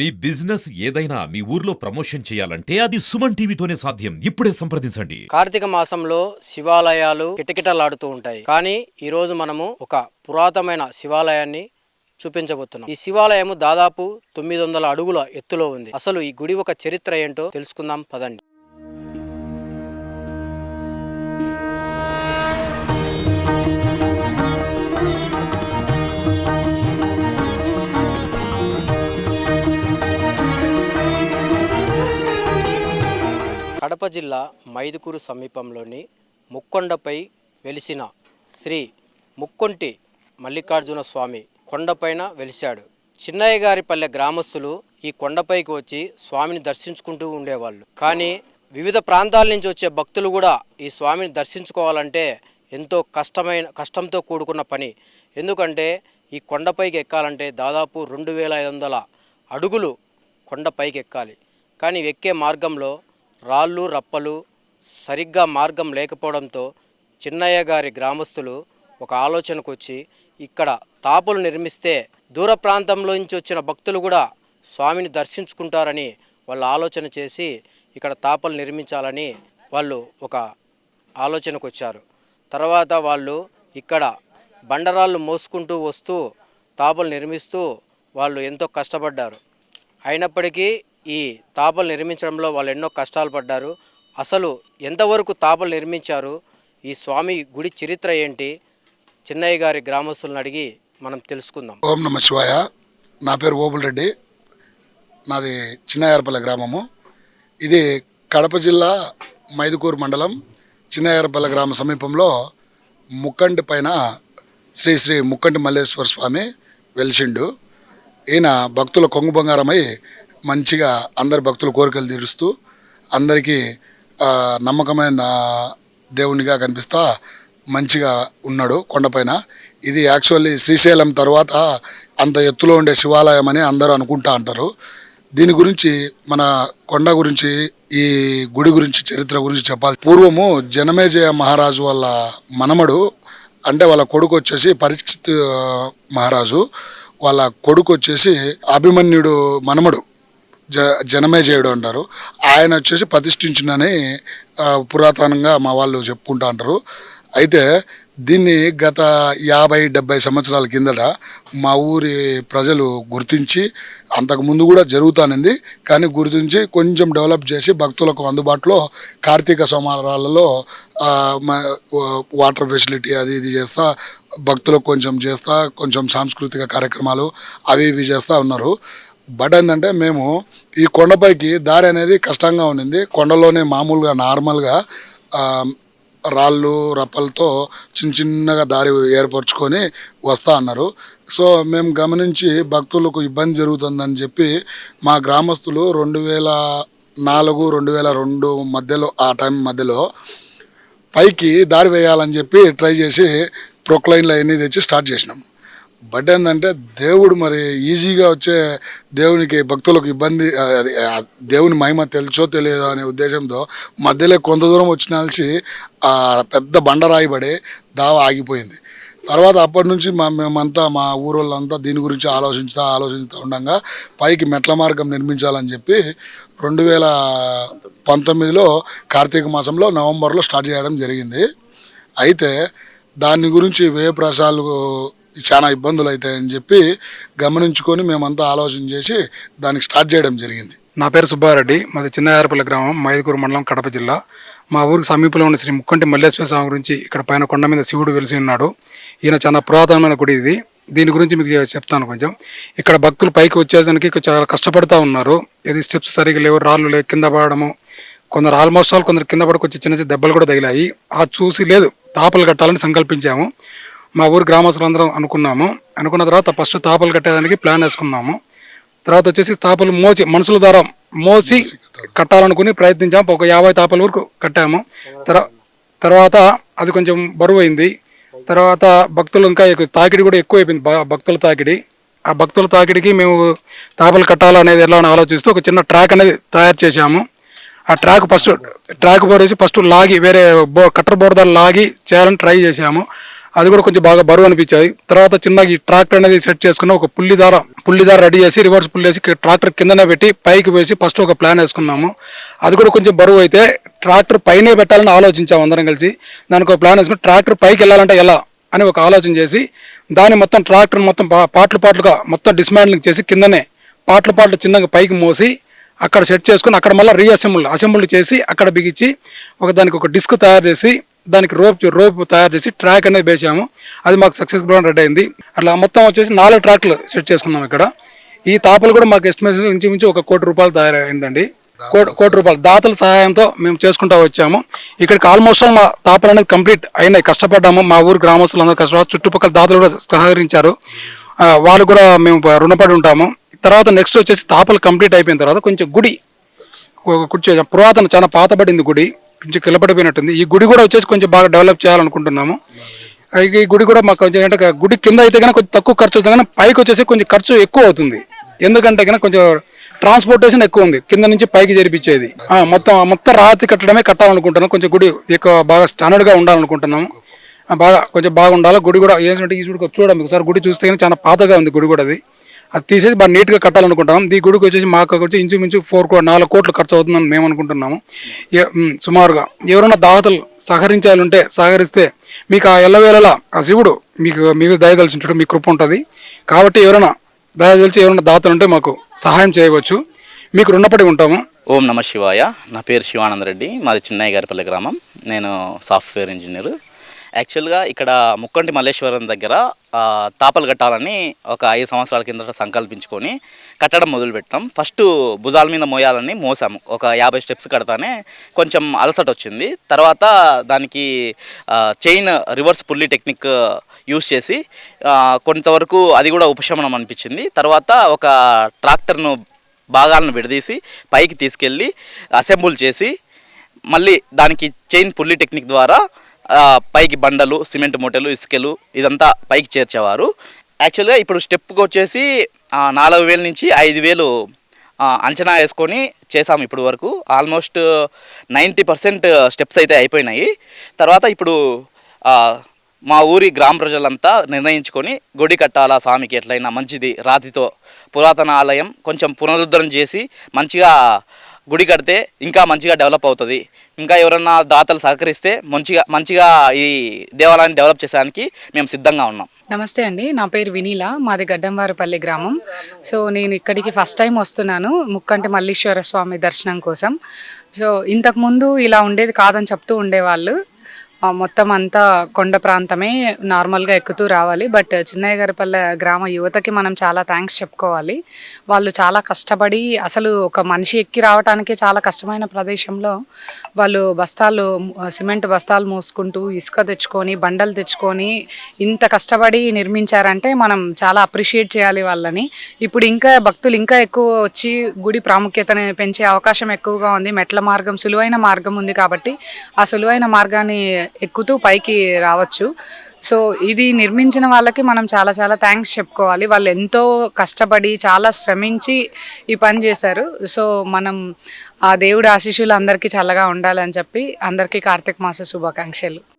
మీ business ఏదైనా మీ ఊర్లో promotion చేయాలంటే అది సుమన్ టీవీతోనే సాధ్యం. ఇప్పుడే సంప్రదించండి. కార్తీక మాసంలో శివాలయాలు కిటకిటలాడుతూ ఉంటాయి. కానీ ఈ రోజు మనము ఒక పురాతనమైన శివాలయాన్ని చూపించబోతున్నాం. ఈ శివాలయము దాదాపు తొమ్మిది వందల అడుగుల ఎత్తులో ఉంది. అసలు ఈ గుడి ఒక చరిత్ర ఏంటో తెలుసుకుందాం. పదండి. కడప జిల్లా మైదుకూరు సమీపంలోని ముక్కొండపై వెలిసిన శ్రీ ముక్కొంటి మల్లికార్జున స్వామి కొండపైన వెలిశాడు. చిన్నయ్య గారి పల్లె గ్రామస్తులు ఈ కొండపైకి వచ్చి స్వామిని దర్శించుకుంటూ ఉండేవాళ్ళు. కానీ వివిధ ప్రాంతాల నుంచి వచ్చే భక్తులు కూడా ఈ స్వామిని దర్శించుకోవాలంటే ఎంతో కష్టమైన కష్టంతో కూడుకున్న పని. ఎందుకంటే ఈ కొండపైకి ఎక్కాలంటే దాదాపు రెండు వేల ఐదు వందల అడుగులు కొండపైకి ఎక్కాలి. కానీ ఎక్కే మార్గంలో రాళ్ళు రప్పలు సరిగ్గా మార్గం లేకపోవడంతో చిన్నయ్య గారి గ్రామస్తులు ఒక ఆలోచనకు వచ్చి ఇక్కడ తాపులు నిర్మిస్తే దూర ప్రాంతంలో నుంచి వచ్చిన భక్తులు కూడా స్వామిని దర్శించుకుంటారని వాళ్ళు ఆలోచన చేసి ఇక్కడ తాపలు నిర్మించాలని వాళ్ళు ఒక ఆలోచనకు వచ్చారు తర్వాత వాళ్ళు ఇక్కడ బండరాళ్ళు మోసుకుంటూ వస్తూ తాపలు నిర్మిస్తూ వాళ్ళు ఎంతో కష్టపడ్డారు. అయినప్పటికీ ఈ తాపలు నిర్మించడంలో వాళ్ళు ఎన్నో కష్టాలు పడ్డారు. అసలు ఎంతవరకు తాపలు నిర్మించారు? ఈ స్వామి గుడి చరిత్ర ఏంటి? చిన్నయ్య గారి గ్రామస్తులను అడిగి మనం తెలుసుకుందాం. ఓం నమ శివాయ. నా పేరు ఓబుల్ రెడ్డి. నాది చిన్నయారపల్లి గ్రామము. ఇది కడప జిల్లా మైదుకూరు మండలం చిన్నయారపల్లి గ్రామ సమీపంలో ముక్కంటి పైన శ్రీ శ్రీ ముక్కంటి మల్లేశ్వర స్వామి వెలిసిండు. ఈయన భక్తుల కొంగు బంగారమై మంచిగా అందరి భక్తుల కోరికలు తీరుస్తూ అందరికీ నమ్మకమైన దేవునిగా కనిపిస్తా మంచిగా ఉన్నాడు కొండపైన. ఇది యాక్చువల్లీ శ్రీశైలం తర్వాత అంత ఎత్తులో ఉండే శివాలయం అని అందరూ అనుకుంటా అంటారు. దీని గురించి మన కొండ గురించి ఈ గుడి గురించి చరిత్ర గురించి చెప్పాలి. పూర్వము జనమేజయ మహారాజు వాళ్ళ మనమడు అంటే వాళ్ళ కొడుకు వచ్చేసి పరీక్షిత్ మహారాజు. వాళ్ళ కొడుకు వచ్చేసి అభిమన్యుడు మనమడు. జ జనమేజయుడు అంటారు. ఆయన వచ్చేసి ప్రతిష్ఠించినని పురాతనంగా మా వాళ్ళు చెప్పుకుంటా అంటారు. అయితే దీన్ని గత యాభై డెబ్బై సంవత్సరాల కిందట మా ఊరి ప్రజలు గుర్తించి అంతకు ముందు కూడా జరుగుతానింది. కానీ గుర్తించి కొంచెం డెవలప్ చేసి భక్తులకు అందుబాటులో కార్తీక సోమవారాలలో వాటర్ ఫెసిలిటీ అది ఇది చేస్తా భక్తులకు కొంచెం చేస్తా కొంచెం సాంస్కృతిక కార్యక్రమాలు అవి ఇవి చేస్తూ ఉన్నారు. బట్ ఏంటంటే మేము ఈ కొండపైకి దారి అనేది కష్టంగా ఉండింది. కొండలోనే మామూలుగా నార్మల్గా రాళ్ళు రప్పలతో చిన్న చిన్నగా దారి ఏర్పరచుకొని వస్తా అన్నారు. సో మేము గమనించి భక్తులకు ఇబ్బంది జరుగుతుందని చెప్పి మా గ్రామస్తులు రెండు వేల నాలుగు రెండు వేల రెండు మధ్యలో ఆ టైం మధ్యలో పైకి దారి వేయాలని చెప్పి ట్రై చేసి ప్రొక్లైన్లు అవన్నీ తెచ్చి స్టార్ట్ చేసినాం. బట్ ఏంటంటే దేవుడు మరి ఈజీగా వచ్చే దేవునికి భక్తులకు ఇబ్బంది అది, దేవుని మహిమ తెలుసో తెలియదో అనే ఉద్దేశంతో మధ్యలో కొంత దూరం వచ్చినాల్సి ఆ పెద్ద బండరాయి పడి దావ ఆగిపోయింది. తర్వాత అప్పటి నుంచి మా మేమంతా మా ఊరోళ్ళంతా దీని గురించి ఆలోచించుతా ఆలోచిస్తూ ఉండగా పైకి మెట్ల మార్గం నిర్మించాలని చెప్పి రెండు వేల పంతొమ్మిదిలో కార్తీక మాసంలో నవంబర్లో స్టార్ట్ చేయడం జరిగింది. అయితే దాని గురించి వ్యయ ప్రసాలు చాలా ఇబ్బందులు అవుతాయని చెప్పి గమనించుకొని మేమంతా ఆలోచన చేసి దానికి స్టార్ట్ చేయడం జరిగింది. నా పేరు సుబ్బారెడ్డి. మాది చిన్నయారపల్లి గ్రామం మైదుకూరు మండలం కడప జిల్లా. మా ఊరికి సమీపంలో ఉన్న శ్రీ ముక్కంటి మల్లేశ్వర స్వామి గురించి ఇక్కడ పైన కొండ మీద శివుడు వెలిసి ఉన్నాడు. ఈయన చాలా పురాతనమైన గుడి ఇది. దీని గురించి మీకు చెప్తాను కొంచెం. ఇక్కడ భక్తులు పైకి వచ్చేదానికి కొంచెం చాలా కష్టపడుతూ ఉన్నారు. ఇది స్టెప్స్ సరిగా లేవు రాళ్ళు లేవు కింద పడడము. కొందరు ఆల్మోస్ట్ ఆల్ కొందరు కింద పడకొచ్చి చిన్న చిన్న దెబ్బలు కూడా తగిలాయి. ఆ చూసి లేదు తాపలు కట్టాలని సంకల్పించాము. మా ఊరు గ్రామస్తులందరం అనుకున్నాము. అనుకున్న తర్వాత ఫస్ట్ తాపలు కట్టేదానికి ప్లాన్ వేసుకున్నాము. తర్వాత వచ్చేసి తాపలు మోచి మనుషుల ద్వారా మోసి కట్టాలనుకుని ప్రయత్నించాము. ఒక యాభై తాపల వరకు కట్టాము. తర్వాత అది కొంచెం బరువు అయింది. తర్వాత భక్తులు ఇంకా తాకిడి కూడా ఎక్కువ అయిపోయింది భక్తుల తాకిడి. ఆ భక్తుల తాకిడికి మేము తాపలు కట్టాలనేది ఎలా అని ఆలోచిస్తూ ఒక చిన్న ట్రాక్ అనేది తయారు చేశాము. ఆ ట్రాక్ ఫస్ట్ ట్రాక్ పోరేసి ఫస్ట్ లాగి వేరే బో కట్టర్ బోర్డు లాగి చేయాలని ట్రై చేశాము. అది కూడా కొంచెం బాగా బరువు అనిపించాయి. తర్వాత చిన్న ఈ ట్రాక్టర్ అనేది సెట్ చేసుకున్న ఒక పుల్లి దార పుల్లి దార రెడీ చేసి రివర్స్ పుల్లి వేసి ట్రాక్టర్ కిందనే పెట్టి పైకి వేసి ఫస్ట్ ఒక ప్లాన్ వేసుకున్నాము. అది కూడా కొంచెం బరువు అయితే ట్రాక్టర్ పైనే పెట్టాలని ఆలోచించాము అందరం కలిసి. దానికి ఒక ప్లాన్ వేసుకుని ట్రాక్టర్ పైకి వెళ్ళాలంటే ఎలా అని ఒక ఆలోచన చేసి దాన్ని మొత్తం ట్రాక్టర్ మొత్తం పా- పాటలుగా మొత్తం డిస్మాండ్లింగ్ చేసి కిందనే పాటలు పాటలు చిన్నగా పైకి మోసి అక్కడ సెట్ చేసుకుని అక్కడ మళ్ళీ రీఅసెంబుల్ అసెంబుల్ చేసి అక్కడ బిగించి ఒక దానికి ఒక డిస్క్ తయారు చేసి దానికి రోప్ రోప్ తయారు చేసి ట్రాక్ అనేది వేసాము. అది మాకు సక్సెస్ఫుల్గా రెడీ అయింది అట్లా మొత్తం వచ్చేసి నాలుగు ట్రాక్లు సెట్ చేసుకున్నాం ఇక్కడ. ఈ తాపలు కూడా మాకు ఎస్టిమేషన్ ఇంచుమించు ఒక కోటి రూపాయలు తయారైందండి. కోటి కోటి రూపాయలు. దాతల సహాయంతో మేము చేసుకుంటూ వచ్చాము. ఇక్కడికి ఆల్మోస్ట్ ఆల్ మా తాపలు అనేది కంప్లీట్ అయినాయి. కష్టపడ్డాము. మా ఊరు గ్రామస్తులు అందరూ కష్టపడి చుట్టుపక్కల దాతలు కూడా సహకరించారు. వాళ్ళు కూడా మేము రుణపడి ఉంటాము. తర్వాత నెక్స్ట్ వచ్చేసి తాపలు కంప్లీట్ అయిపోయిన తర్వాత కొంచెం గుడి కుర్చీ పురాతన చాలా పాతబడింది గుడి. కొంచెం కిలబడిపోయినట్టుంది ఈ గుడి కూడా వచ్చేసి కొంచెం బాగా డెవలప్ చేయాలనుకుంటున్నాము. ఈ గుడి కూడా మాకు కొంచెం అంటే గుడి కింద అయితే కనుక కొంచెం తక్కువ ఖర్చు అవుతుంది కానీ పైకి వచ్చేసి కొంచెం ఖర్చు ఎక్కువ అవుతుంది. ఎందుకంటే కనుక కొంచెం ట్రాన్స్పోర్టేషన్ ఎక్కువ ఉంది. కింద నుంచి పైకి జరిపించేది. మొత్తం మొత్తం రాతి కట్టడమే కట్టాలనుకుంటున్నాం కొంచెం గుడి ఎక్కువ బాగా స్టాండర్డ్గా ఉండాలనుకుంటున్నాము. బాగా కొంచెం బాగుండాలి. గుడి కూడా ఏంటంటే ఈ చూడండి. ఒకసారి గుడి చూస్తే కానీ చాలా పాతగా ఉంది గుడి కూడా అది. అది తీసేసి బాగా నీట్గా కట్టాలనుకుంటాం ఈ గుడికి వచ్చేసి మాకు వచ్చి ఇంచుమించు ఫోర్ కో నాలుగు కోట్లు ఖర్చు అవుతుందని మేము అనుకుంటున్నాము. సుమారుగా ఎవరైనా దాతలు సహకరించాలంటే సహకరిస్తే మీకు ఆ ఎల్లవేళలా ఆ శివుడు మీకు మీకు దయదలిచినట్టు మీ కృప ఉంటుంది. కాబట్టి ఎవరైనా దయదలిచి ఎవరైనా దాతలు ఉంటే మాకు సహాయం చేయవచ్చు. మీకు రుణపడి ఉంటాము. ఓం నమ శివాయ. నా పేరు శివానంద రెడ్డి మాది చిన్నయ్య గారిపల్లి గ్రామం. నేను సాఫ్ట్వేర్ ఇంజనీర్. యాక్చువల్గా ఇక్కడ ముక్కంటి మల్లేశ్వరం దగ్గర తాపలు కట్టాలని ఒక ఐదు సంవత్సరాల కిందట సంకల్పించుకొని కట్టడం మొదలుపెట్టాం. ఫస్ట్ భుజాల మీద మోయాలని మోసాము. ఒక యాభై స్టెప్స్ కడతానే కొంచెం అలసట వచ్చింది. తర్వాత దానికి chain reverse pulley technique use చేసి కొంతవరకు అది కూడా ఉపశమనం అనిపించింది. తర్వాత ఒక ట్రాక్టర్ను భాగాలను విడదీసి పైకి తీసుకెళ్ళి అసెంబుల్ చేసి మళ్ళీ దానికి చైన్ పుల్లి టెక్నిక్ ద్వారా పైకి బండలు సిమెంట్ మూటలు ఇసుకలు ఇదంతా పైకి చేర్చేవారు. యాక్చువల్గా ఇప్పుడు స్టెప్కి వచ్చేసి నాలుగు వేల నుంచి ఐదు వేలు అంచనా వేసుకొని చేసాము ఇప్పుడు వరకు. ఆల్మోస్ట్ నైంటీ పర్సెంట్ స్టెప్స్ అయితే అయిపోయినాయి. తర్వాత ఇప్పుడు మా ఊరి గ్రామ ప్రజలంతా నిర్ణయించుకొని గుడి కట్టాలా స్వామికి ఎట్లయినా మంచిది రాతితో పురాతన ఆలయం కొంచెం పునరుద్ధరణ చేసి మంచిగా గుడి కడితే ఇంకా మంచిగా డెవలప్ అవుతుంది. ఇంకా ఎవరన్నా దాతలు సహకరిస్తే మంచిగా మంచిగా ఈ దేవాలయాన్ని డెవలప్ చేసేదానికి మేము సిద్ధంగా ఉన్నాం. నమస్తే అండి నా పేరు వినీల మాది గడ్డంవారిపల్లి గ్రామం. సో నేను ఇక్కడికి ఫస్ట్ టైం వస్తున్నాను ముక్కంటి మల్లీశ్వర స్వామి దర్శనం కోసం. సో ఇంతకుముందు ఇలా ఉండేది కాదని చెప్తూ ఉండేవాళ్ళు. మొత్తం అంతా కొండ ప్రాంతమే నార్మల్గా ఎక్కుతూ రావాలి. బట్ చిన్నయ్య గారిపల్లె గ్రామ యువతకి మనం చాలా థ్యాంక్స్ చెప్పుకోవాలి. వాళ్ళు చాలా కష్టపడి అసలు ఒక మనిషి ఎక్కి రావడానికి చాలా కష్టమైన ప్రదేశంలో వాళ్ళు బస్తాలు సిమెంట్ బస్తాలు మోసుకుంటూ ఇసుక తెచ్చుకొని బండలు తెచ్చుకొని ఇంత కష్టపడి నిర్మించారంటే మనం చాలా అప్రిషియేట్ చేయాలి వాళ్ళని. ఇప్పుడు ఇంకా భక్తులు ఇంకా ఎక్కువ వచ్చి గుడి ప్రాముఖ్యతని పెంచే అవకాశం ఎక్కువగా ఉంది. మెట్ల మార్గం సులువైన మార్గం ఉంది కాబట్టి ఆ సులువైన మార్గాన్ని ఎక్కుతూ పైకి రావచ్చు. సో ఇది నిర్మించిన వాళ్ళకి మనం చాలా చాలా థ్యాంక్స్ చెప్పుకోవాలి. వాళ్ళు ఎంతో కష్టపడి చాలా శ్రమించి ఈ పని చేశారు. సో మనం ఆ దేవుడు ఆశీస్సులు అందరికీ చల్లగా ఉండాలని చెప్పి అందరికీ కార్తీక మాస శుభాకాంక్షలు.